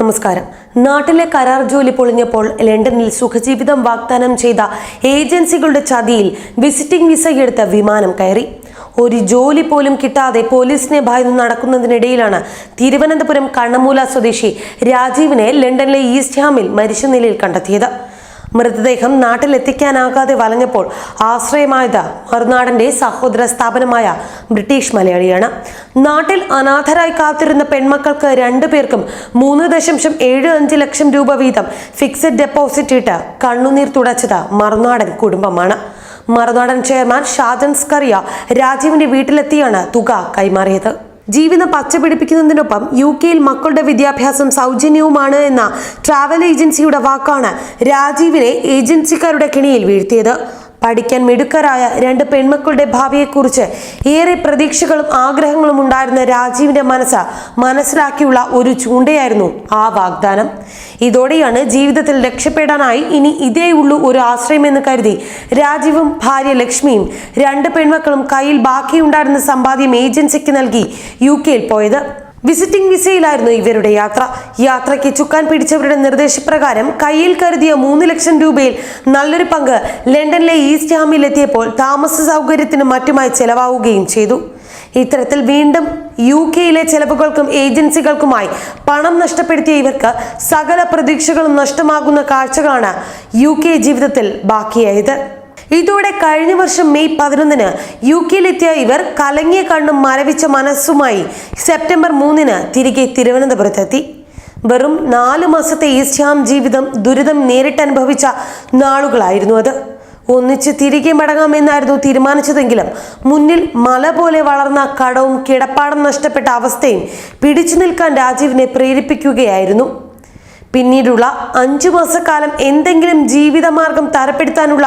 നമസ്കാരം. നാട്ടിലെ കരാർ ജോലി പൊളിഞ്ഞപ്പോൾ ലണ്ടനിൽ സുഖജീവിതം വാഗ്ദാനം ചെയ്ത ഏജൻസികളുടെ ചതിയിൽ വിസിറ്റിംഗ് വിസ എടുത്ത വിമാനം കയറി. ഒരു ജോലി പോലും കിട്ടാതെ പോലീസിനെ ഭയന്ന് നടക്കുന്നതിനിടയിലാണ് തിരുവനന്തപുരം കണ്ണമൂല സ്വദേശി രാജീവിനെ ലണ്ടനിലെ ഈസ്റ്റ് ഹാമിൽ മരിച്ച നിലയിൽ കണ്ടെത്തിയത്. മൃതദേഹം നാട്ടിലെത്തിക്കാനാകാതെ വലഞ്ഞപ്പോൾ ആശ്രയമായത് മറുനാടന്റെ സഹോദര സ്ഥാപനമായ ബ്രിട്ടീഷ് മലയാളിയാണ്. നാട്ടിൽ അനാഥരായി കാത്തിരുന്ന പെൺമക്കൾക്ക് രണ്ടു പേർക്കും മൂന്ന് ദശാംശം ഏഴ് അഞ്ച് ലക്ഷം രൂപ വീതം ഫിക്സഡ് ഡെപ്പോസിറ്റ് ഇട്ട് കണ്ണുനീർ തുടച്ചത് മറുനാടൻ കുടുംബമാണ്. മറുനാടൻ ചെയർമാൻ ഷാജൻ സ്കറിയ രാജീവിന്റെ വീട്ടിലെത്തിയാണ് തുക കൈമാറിയത്. ജീവിതം പച്ചപിടിപ്പിക്കുന്നതിനൊപ്പം യു കെയിൽ മക്കളുടെ വിദ്യാഭ്യാസം സൗജന്യവുമാണ് എന്ന ട്രാവൽ ഏജൻസിയുടെ വാക്കാണ് രാജീവിനെ ഏജൻസിക്കാരുടെ കിണിയിൽ വീഴ്ത്തിയത്. പഠിക്കാൻ മിടുക്കരായ രണ്ട് പെൺമക്കളുടെ ഭാവിയെക്കുറിച്ച് ഏറെ പ്രതീക്ഷകളും ആഗ്രഹങ്ങളും ഉണ്ടായിരുന്ന രാജീവിന്റെ മനസ്സ് മനസ്സിലാക്കിയുള്ള ഒരു ചൂണ്ടയായിരുന്നു ആ വാഗ്ദാനം. ഇതോടെയാണ് ജീവിതത്തിൽ രക്ഷപ്പെടാനായി ഇനി ഇതേ ഉള്ളൂ ഒരു ആശ്രയമെന്ന് കരുതി രാജീവും ഭാര്യ ലക്ഷ്മിയും രണ്ട് പെൺമക്കളും കയ്യിൽ ബാക്കിയുണ്ടായിരുന്ന സമ്പാദ്യം ഏജൻസിക്ക് നൽകി യു കെയിൽ പോയത്. വിസിറ്റിംഗ് വിസയിലായിരുന്നു ഇവരുടെ യാത്ര. യാത്രയ്ക്ക് ചുക്കാൻ പിടിച്ചവരുടെ നിർദ്ദേശപ്രകാരം കയ്യിൽ കരുതിയ മൂന്ന് ലക്ഷം രൂപയിൽ നല്ലൊരു പങ്ക് ലണ്ടനിലെ ഈസ്റ്റ് ഹാമിൽ എത്തിയപ്പോൾ താമസ സൗകര്യത്തിനും മറ്റുമായി ചെലവാവുകയും ചെയ്തു. ഇത്തരത്തിൽ വീണ്ടും യു കെയിലെ ചെലവുകൾക്കും ഏജൻസികൾക്കുമായി പണം നഷ്ടപ്പെടുത്തിയ ഇവർക്ക് സകല പ്രതീക്ഷകളും നഷ്ടമാകുന്ന കാഴ്ചകളാണ് യു കെ ജീവിതത്തിൽ ബാക്കിയായത്. ഇതോടെ കഴിഞ്ഞ വർഷം മെയ് പതിനൊന്നിന് യു കെയിലെത്തിയ ഇവർ കലങ്ങിയ കണ്ണും മരവിച്ച മനസ്സുമായി സെപ്റ്റംബർ മൂന്നിന് തിരികെ തിരുവനന്തപുരത്തെത്തി. വെറും നാല് മാസത്തെ ഈസ്റ്റാം ജീവിതം ദുരിതം നേരിട്ടനുഭവിച്ച നാളുകളായിരുന്നു അത്. ഒന്നിച്ച് തിരികെ മടങ്ങാമെന്നായിരുന്നു തീരുമാനിച്ചതെങ്കിലും മുന്നിൽ മല പോലെ വളർന്ന കടവും കിടപ്പാടം നഷ്ടപ്പെട്ട അവസ്ഥയും പിടിച്ചു നിൽക്കാൻ രാജീവിനെ പ്രേരിപ്പിക്കുകയായിരുന്നു. പിന്നീടുള്ള അഞ്ചു മാസക്കാലം എന്തെങ്കിലും ജീവിതമാർഗം തരപ്പെടുത്താനുള്ള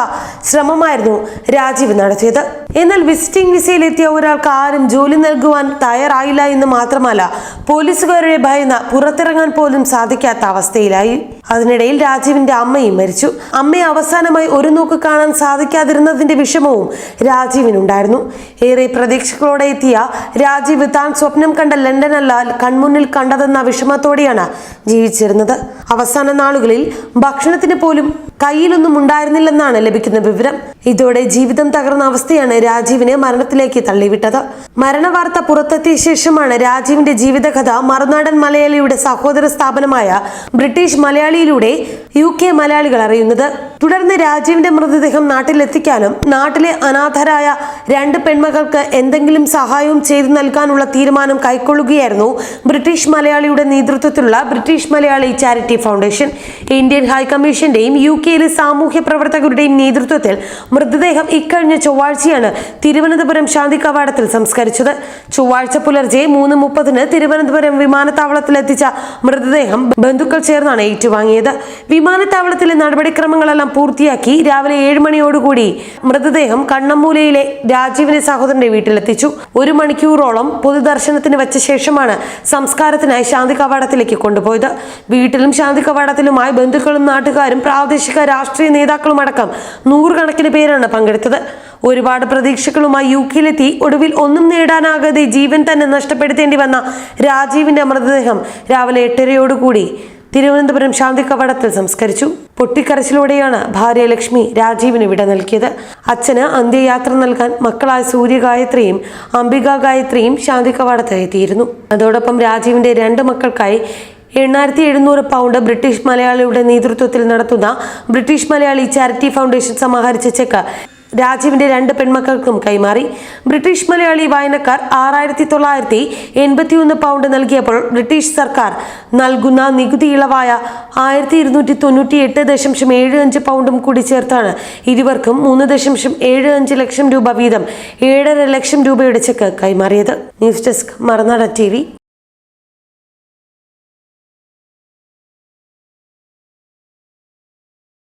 ശ്രമമായിരുന്നു രാജീവ് നടത്തിയത്. എന്നാൽ വിസിറ്റിംഗ് വിസയിലെത്തിയ ഒരാൾക്ക് ആരും ജോലി നൽകുവാൻ തയ്യാറായില്ല എന്ന് മാത്രമല്ല പോലീസുകാരുടെ ഭയന്ന് പുറത്തിറങ്ങാൻ പോലും സാധിക്കാത്ത അവസ്ഥയിലായി. അതിനിടയിൽ രാജീവിന്റെ അമ്മയും മരിച്ചു. അമ്മയെ അവസാനമായി ഒരു നോക്ക് കാണാൻ സാധിക്കാതിരുന്നതിന്റെ വിഷമവും രാജീവിനുണ്ടായിരുന്നു. ഏറെ പ്രതീക്ഷകളോടെ എത്തിയ രാജീവ് താൻ സ്വപ്നം കണ്ട ലണ്ടനല്ല കൺമുന്നിൽ കണ്ടതെന്ന വിഷമത്തോടെയാണ് ജീവിച്ചിരുന്നത്. അവസാന നാളുകളിൽ ഭക്ഷണത്തിന് പോലും കയ്യിലൊന്നും ഉണ്ടായിരുന്നില്ലെന്നാണ് ലഭിക്കുന്ന വിവരം. ഇതോടെ ജീവിതം തകർന്ന അവസ്ഥയാണ് രാജീവിനെ മരണത്തിലേക്ക് തള്ളിവിട്ടത്. മരണവാർത്ത പുറത്തെത്തിയ ശേഷമാണ് രാജീവിന്റെ ജീവിതകഥ മറുനാടൻ മലയാളിയുടെ സഹോദര സ്ഥാപനമായ ബ്രിട്ടീഷ് മലയാളിയിലൂടെ യു മലയാളികൾ അറിയുന്നത്. തുടർന്ന് രാജീവിന്റെ മൃതദേഹം നാട്ടിലെത്തിക്കാനും നാട്ടിലെ അനാഥരായ രണ്ട് പെൺമകൾക്ക് എന്തെങ്കിലും സഹായവും ചെയ്തു നൽകാനുള്ള തീരുമാനം കൈക്കൊള്ളുകയായിരുന്നു ബ്രിട്ടീഷ് മലയാളിയുടെ നേതൃത്വത്തിലുള്ള British Malayali charity foundation. Indian ഹൈക്കമ്മീഷന്റെയും U കെയിലെ സാമൂഹ്യ പ്രവർത്തകരുടെയും നേതൃത്വത്തിൽ മൃതദേഹം ഇക്കഴിഞ്ഞ ചൊവ്വാഴ്ചയാണ് തിരുവനന്തപുരം ശാന്തി കവാടത്തിൽ സംസ്കരിച്ചത്. ചൊവ്വാഴ്ച പുലർച്ചെ മൂന്ന് മുപ്പതിന് തിരുവനന്തപുരം വിമാനത്താവളത്തിൽ എത്തിച്ച മൃതദേഹം ബന്ധുക്കൾ ചേർന്നാണ് ഏറ്റുവാങ്ങിയത്. വിമാനത്താവളത്തിലെ നടപടിക്രമങ്ങളെല്ലാം പൂർത്തിയാക്കി രാവിലെ ഏഴ് മണിയോടുകൂടി മൃതദേഹം കണ്ണമ്മൂലയിലെ രാജീവിന്റെ സഹോദരന്റെ വീട്ടിലെത്തിച്ചു. ഒരു മണിക്കൂറോളം പൊതുദർശനത്തിന് വെച്ച ശേഷമാണ് സംസ്കാരത്തിനായി ശാന്തി കവാടത്തിലേക്ക് കൊണ്ടുപോയത്. വീട്ടിലും ശാന്തി കവാടത്തിലുമായി ബന്ധുക്കളും നാട്ടുകാരും പ്രാദേശിക രാഷ്ട്രീയ നേതാക്കളും അടക്കം നൂറുകണക്കിന് പേരാണ് പങ്കെടുത്തത്. ഒരുപാട് പ്രതീക്ഷകളുമായി യു കെയിലെത്തി ഒടുവിൽ ഒന്നും നേടാനാകാതെ ജീവൻ തന്നെ നഷ്ടപ്പെടുത്തേണ്ടി വന്ന രാജീവിന്റെ മൃതദേഹം രാവിലെ എട്ടരയോടുകൂടി തിരുവനന്തപുരം ശാന്തി കവാടത്തിൽ സംസ്കരിച്ചു. പൊട്ടിക്കരച്ചിലൂടെയാണ് ഭാര്യ ലക്ഷ്മി രാജീവിന് വിട നൽകിയത്. അച്ഛന് അന്ത്യയാത്ര നൽകാൻ മക്കളായ സൂര്യഗായത്രിയും അംബിക ഗായത്രിയും ശാന്തി കവാടത്ത് എത്തിയിരുന്നു. അതോടൊപ്പം രാജീവിന്റെ രണ്ട് മക്കൾക്കായി എണ്ണായിരത്തി എഴുന്നൂറ് പൗണ്ട് ബ്രിട്ടീഷ് മലയാളിയുടെ നേതൃത്വത്തിൽ നടത്തുന്ന ബ്രിട്ടീഷ് മലയാളി ചാരിറ്റി ഫൗണ്ടേഷൻ സമാഹരിച്ച ചെക്ക് രാജീവിന്റെ രണ്ട് പെൺമക്കൾക്കും കൈമാറി. ബ്രിട്ടീഷ് മലയാളി വായനക്കാർ ആറായിരത്തി തൊള്ളായിരത്തി എൺപത്തിയൊന്ന് പൗണ്ട് നൽകിയപ്പോൾ ബ്രിട്ടീഷ് സർക്കാർ നൽകുന്ന നികുതി ഇളവായ ആയിരത്തി ഇരുന്നൂറ്റി തൊണ്ണൂറ്റി എട്ട് ദശാംശം ഏഴ് അഞ്ച് പൗണ്ടും കൂടി ചേർത്താണ് ഇരുവർക്കും മൂന്ന് ദശാംശം ഏഴ് അഞ്ച് ലക്ഷം രൂപ വീതം ഏഴര ലക്ഷം രൂപയുടെ ചെക്ക് കൈമാറിയത്. ന്യൂസ് ഡെസ്ക് മറുനാടൻ ടി